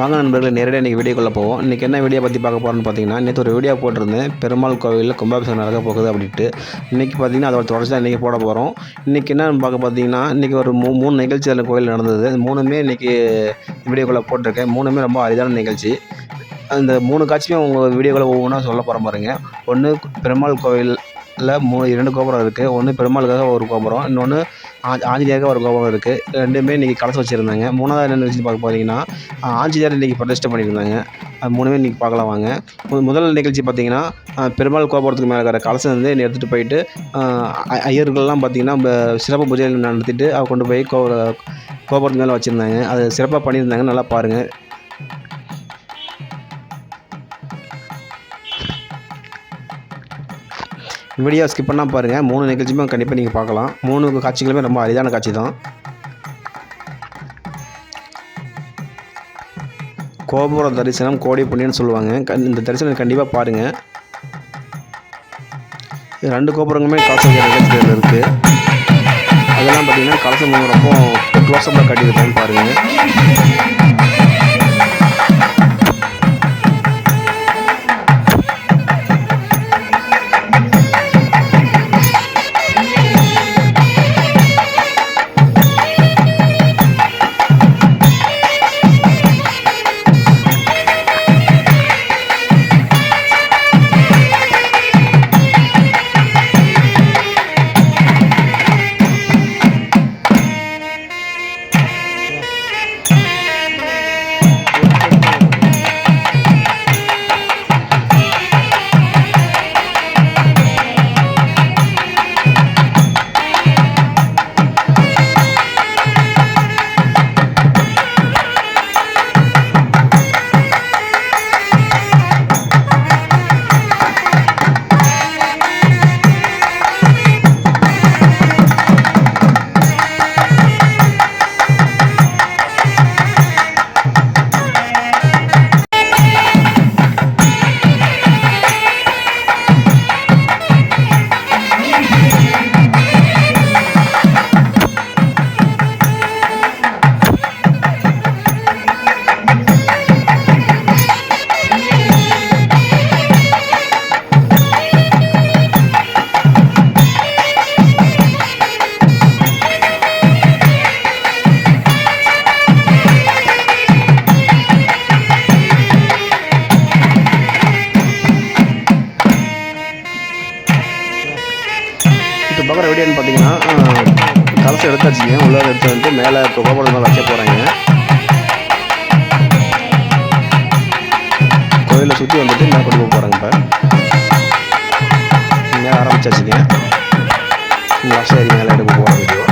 வாங்க நண்பர்களை நேரடியாக இன்றைக்கி வீடியோக்குள்ளே போவோம். இன்றைக்கி என்ன வீடியோ பற்றி பார்க்க போகிறோன்னு பார்த்தீங்கன்னா நேற்று ஒரு வீடியோ போட்டிருந்தேன். பெருமாள் கோவிலில் கும்பாபிஷேகம் நடக்க போகுது அப்படின்ட்டு. இன்றைக்கி பார்த்தீங்கன்னா அதோட தொடர்ச்சி தான் இன்றைக்கி போட போகிறோம் இன்றைக்கி என்னன்னு பார்க்க பார்த்தீங்கன்னா இன்றைக்கி ஒரு மூ மூணு நிகழ்ச்சி அதில் கோயில் நடந்தது. மூணுமே இன்றைக்கி வீடியோக்குள்ளே போட்டிருக்கேன். மூணுமே ரொம்ப அரிதான நிகழ்ச்சி. அந்த மூணு காட்சியும் உங்கள் வீடியோக்குள்ளே ஒவ்வொன்றா சொல்ல போகிற பாருங்க. ஒன்று பெருமாள் கோவில் இல்லை மூணு இரண்டு கோபுரம் இருக்குது ஒன்று பெருமாளுக்காக ஒரு கோபுரம் இன்னொன்று ஆ ஆஞ்சநேயருக்காக ஒரு கோபுரம் இருக்குது ரெண்டுமே இன்றைக்கி கலசம் வச்சுருந்தாங்க. மூணாவது என்ன நிகழ்ச்சி பார்க்க போகிறீங்கன்னா ஆஞ்சநேயர் இன்றைக்கி பிரதிஷ்டை பண்ணியிருந்தாங்க. அது மூணுமே இன்றைக்கி பார்க்கலாம் வாங்க. முதல் நிகழ்ச்சி பார்த்திங்கன்னா பெருமாள் கோபுரத்துக்கு மேலே இருக்கிற கலசம் வந்து எடுத்துகிட்டு போயிட்டு ஐ- ஐயர்கள்லாம் பார்த்திங்கன்னா சிறப்பு பூஜை நடத்திட்டு அவ கொண்டு போய் கோ கோபுரத்து மேலே வச்சுருந்தாங்க. அது சிறப்பாக பண்ணியிருந்தாங்க. நல்லா பாருங்கள் வீடியோ ஸ்கிப் பண்ணால் பாருங்கள் மூணு நிகழ்ச்சியுமே கண்டிப்பாக நீங்கள் பார்க்கலாம். மூணு காட்சிகளுமே ரொம்ப அரிதான காட்சி தான். கோபுர தரிசனம் கோடி புண்ணியம்னு சொல்லுவாங்க. இந்த தரிசனம் கண்டிப்பாக பாருங்கள் இது ரெண்டு கோபுரங்களுமே கலசம் இருக்குது அதெல்லாம் பார்த்தீங்கன்னா கலசம் ரொம்ப க்ளோஸ்அப்பில் கட்டியிருக்கான்னு பாருங்கள் பார்க்குற வீடியோன்னு பார்த்தீங்கன்னா கலசம் எடுத்தாச்சுங்க. உள்ளே எடுத்து வந்துட்டு மேலே கோபுரம் மேலே வைக்க போகிறாங்க கோயிலை சுற்றி வந்துட்டு மேலே கொண்டு போக போகிறாங்க இப்போ. மேலே ஆரம்பிச்சாச்சுங்க. லாஸ்ட் மேலே எடுக்க போகிறாங்க வீடியோ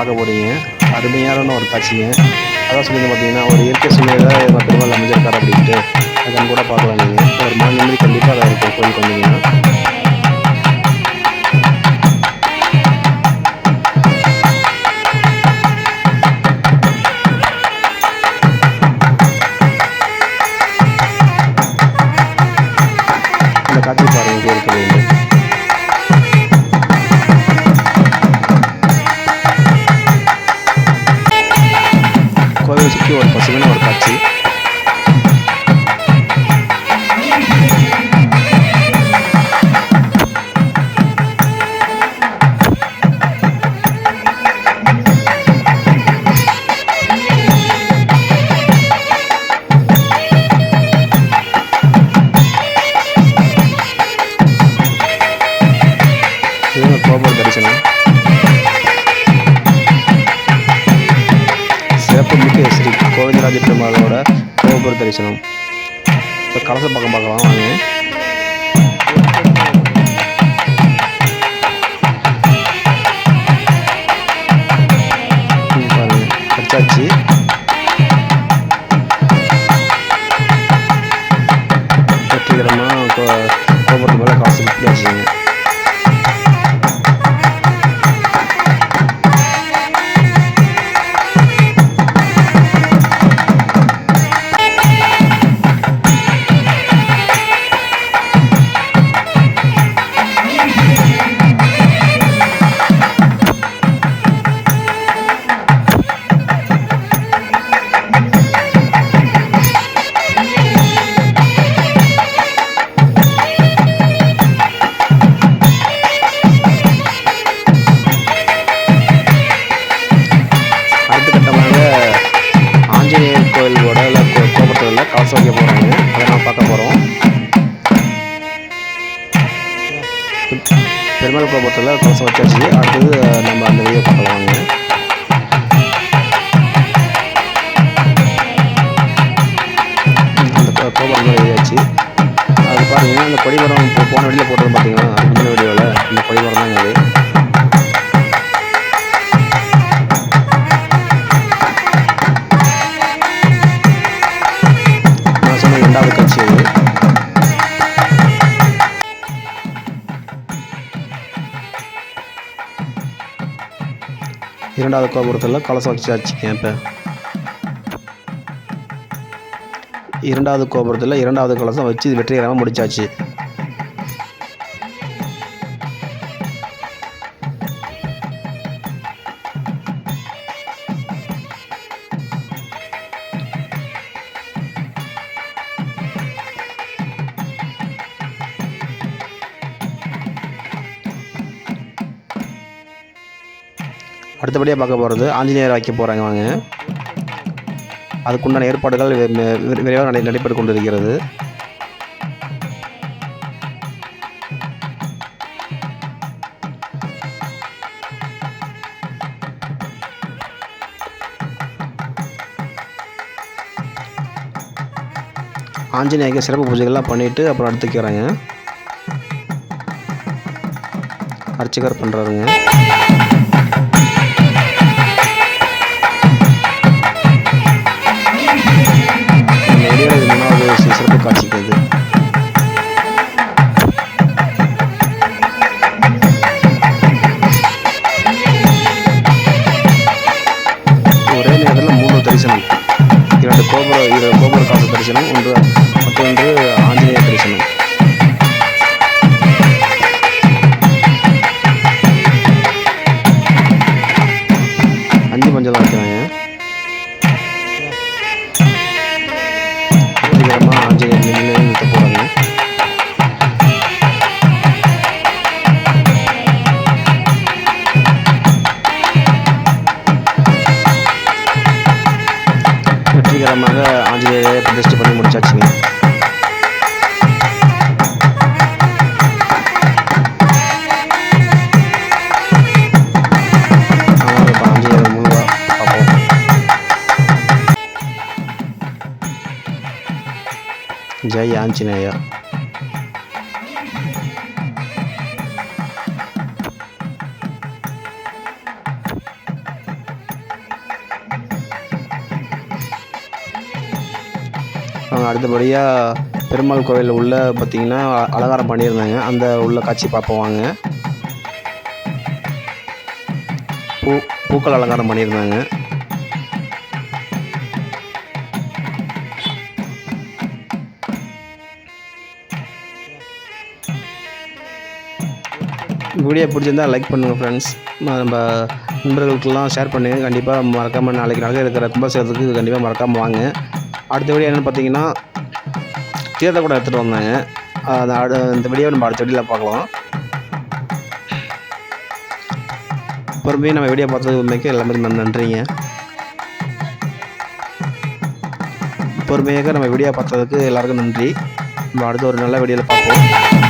பார்க்க போகிறீங்க அருமையான ஒரு காட்சிங்க. அதான் சொல்லி பார்த்தீங்கன்னா ஒரு இயற்கை சூழ்நிலை நம்ம பெருமாள் அமைஞ்சிருக்காரு அப்படின்ட்டு. அதன் கூட பார்க்கலாம் நீங்கள் ஒரு மன நிம்மதி கண்டிப்பாக அதை இருக்கும் கோயிலுக்கு வந்தீங்கன்னா Okay. கோபுர தரிசனம் இப்போ கலச பக்கம் பார்க்கலாம் வாங்க. கோபுரத்தில் வைக்க போகிறாங்க அதை நம்ம பார்க்க போகிறோம் பெருமாள் கோபுரத்தில் கலசம் வச்சாச்சு. அடுத்தது நம்ம அந்த வீடியோ பார்க்கலாம் அந்த கோ- கோபுரம் மேலே ஏறியாச்சு அது பார்த்தீங்கன்னா அந்த கொடிமரம் இப்போ போன வெளியில் போட்டது பார்த்தீங்கன்னா அந்த வீடியோவில் இந்த கொடிமரம் தாங்க இரண்டாவது கோபுரத்தில் கலசம் வச்சாச்சுங்க இப்போ. இரண்டாவது கோபுரத்தில் இரண்டாவது கலசம் வச்சு வெற்றிகரமாக முடிச்சாச்சு. அடுத்தபடியாக பார்க்க போகிறது ஆஞ்சநேயர் வைக்க போகிறாங்க வாங்க அதுக்குண்டான ஏற்பாடுகள் விரைவாக நடை நடைபெற்று கொண்டிருக்கிறது. ஆஞ்சநேயருக்கு சிறப்பு பூஜைகள்லாம் பண்ணிவிட்டு அப்புறம் அடுத்துக்கிறாங்க அர்ச்சகர் பண்ணுறாருங்க காட்சிக்கிறது ஒரே நேரத்தில் மூணு தரிசனம். இரண்டு கோபுர இரு கோபுர காசு தரிசனம் ஒன்று மற்றொன்று ஆஞ்சநேய தரிசனம். ஜெய் ஆஞ்சநேயா அடுத்தபடியாக பெருமாள் கோவில் உள்ள பார்த்தீங்கன்னா அலங்காரம் பண்ணியிருந்தாங்க. அந்த உள்ள காட்சி பார்ப்போம் வாங்க. பூ பூக்கள் அலங்காரம் பண்ணியிருந்தாங்க. வீடியோ பிடிச்சிருந்தா லைக் பண்ணுங்கள் ஃப்ரெண்ட்ஸ் நம்ம நண்பர்களுக்கெல்லாம் ஷேர் பண்ணுங்கள் கண்டிப்பாக மறக்காமல் நாளைக்கு நாளைக்கு இருக்கிற கும்பாபிஷேகத்துக்கு கண்டிப்பாக மறக்காமல் வாங்க. அடுத்த வீடியோ என்னென்னு பார்த்தீங்கன்னா தீர்த்த கூட எடுத்துகிட்டு வந்தாங்க. அது அடு இந்த வீடியோ நம்ம அடுத்த வீடியோவில் பார்க்கலாம். பொறுமையாக நம்ம வீடியோ பார்த்தது உண்மைக்கு எல்லாமே நன்றிங்க. பொறுமையாக நம்ம வீடியோ பார்த்ததுக்கு எல்லாருக்கும் நன்றி. நம்ம அடுத்த ஒரு நல்ல வீடியோவில் பார்ப்போம்.